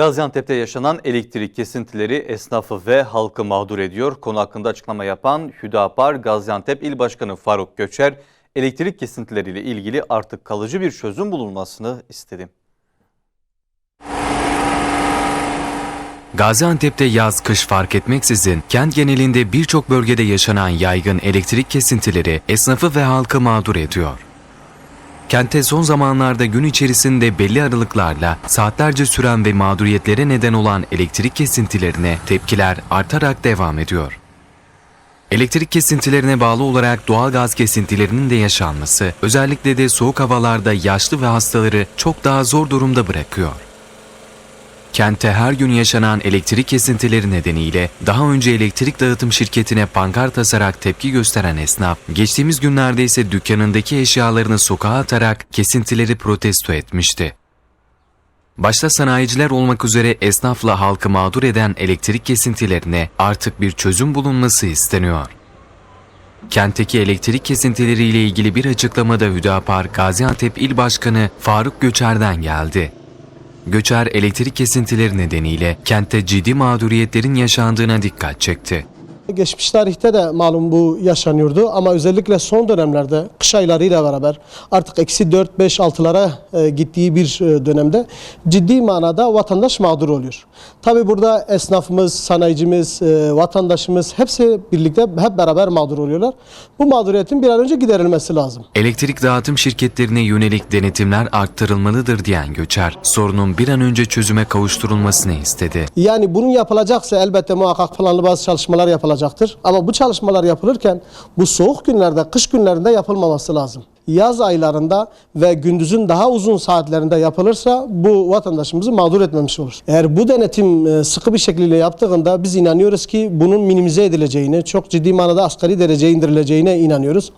Gaziantep'te yaşanan elektrik kesintileri esnafı ve halkı mağdur ediyor. Konu hakkında açıklama yapan Hüdapar Gaziantep İl Başkanı Faruk Göçer, elektrik kesintileriyle ilgili artık kalıcı bir çözüm bulunmasını istedi. Gaziantep'te yaz kış fark etmeksizin kent genelinde birçok bölgede yaşanan yaygın elektrik kesintileri esnafı ve halkı mağdur ediyor. Kente son zamanlarda gün içerisinde belli aralıklarla saatlerce süren ve mağduriyetlere neden olan elektrik kesintilerine tepkiler artarak devam ediyor. Elektrik kesintilerine bağlı olarak doğal gaz kesintilerinin de yaşanması özellikle de soğuk havalarda yaşlı ve hastaları çok daha zor durumda bırakıyor. Kente her gün yaşanan elektrik kesintileri nedeniyle daha önce elektrik dağıtım şirketine pankart asarak tepki gösteren esnaf, geçtiğimiz günlerde ise dükkanındaki eşyalarını sokağa atarak kesintileri protesto etmişti. Başta sanayiciler olmak üzere esnafla halkı mağdur eden elektrik kesintilerine artık bir çözüm bulunması isteniyor. Kentteki elektrik kesintileriyle ilgili bir açıklamada Hüdapar Gaziantep İl Başkanı Faruk Göçer'den geldi. Göçer elektrik kesintileri nedeniyle kentte ciddi mağduriyetlerin yaşandığına dikkat çekti. Geçmiş tarihte de malum bu yaşanıyordu ama özellikle son dönemlerde kış aylarıyla beraber artık eksi 4, 5, 6'lara e, gittiği bir e, dönemde ciddi manada vatandaş mağdur oluyor. Tabi burada esnafımız, sanayicimiz, e, vatandaşımız hepsi birlikte hep beraber mağdur oluyorlar. Bu mağduriyetin bir an önce giderilmesi lazım. Elektrik dağıtım şirketlerine yönelik denetimler arttırılmalıdır diyen Göçer, sorunun bir an önce çözüme kavuşturulmasını istedi. Yani bunun yapılacaksa elbette muhakkak planlı bazı çalışmalar yapılacaktır. Ama bu çalışmalar yapılırken bu soğuk günlerde, kış günlerinde yapılmaması lazım. Yaz aylarında ve gündüzün daha uzun saatlerinde yapılırsa bu vatandaşımızı mağdur etmemiş olur. Eğer bu denetim e, sıkı bir şekilde yaptığında biz inanıyoruz ki bunun minimize edileceğine, çok ciddi manada asgari dereceye indirileceğine inanıyoruz.